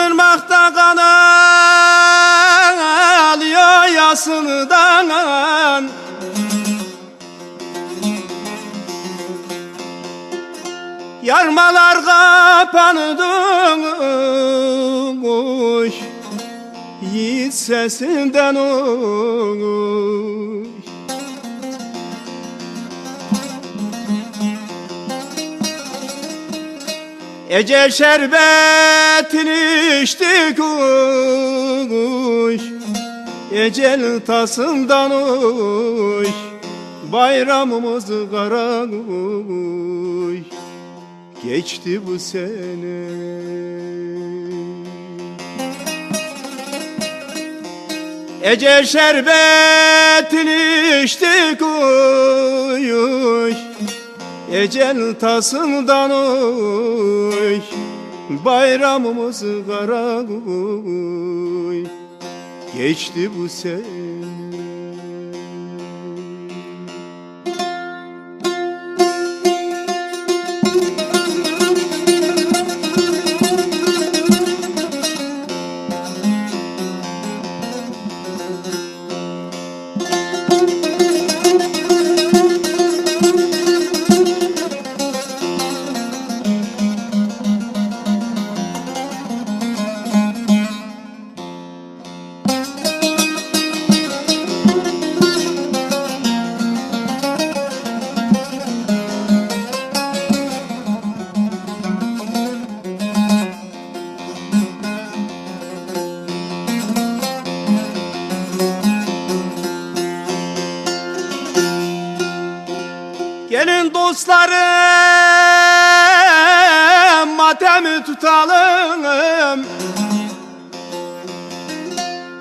Kızılırmak'ta kan alıyor yasından Yarmalar kapandı uy Yiğit sesinden uy Ecel şerbetini içtik uy Ecel tasından uy Bayramımız kara uy Geçti bu sene. Ecel şerbetini içtik uy uy Ecel tasından uy Bayramımız kara uy Geçti bu sene Gelin dostlarım matemi tutalım.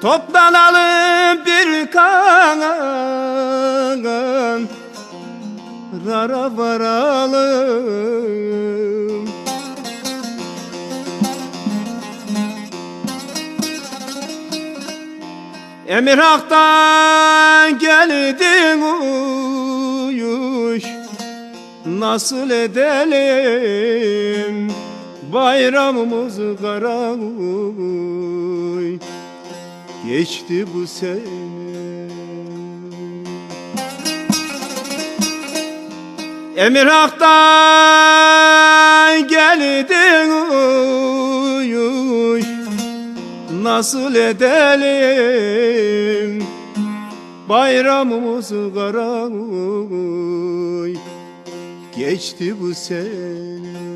Toplanalım bir kan Rara varalım. Emir Hak'tan Nasıl edelim? Bayramımız kara uy Geçti bu sene. Emir Hak'tan geldin uyuş Nasıl edelim? Bayramımız kara uy Geçti bu sene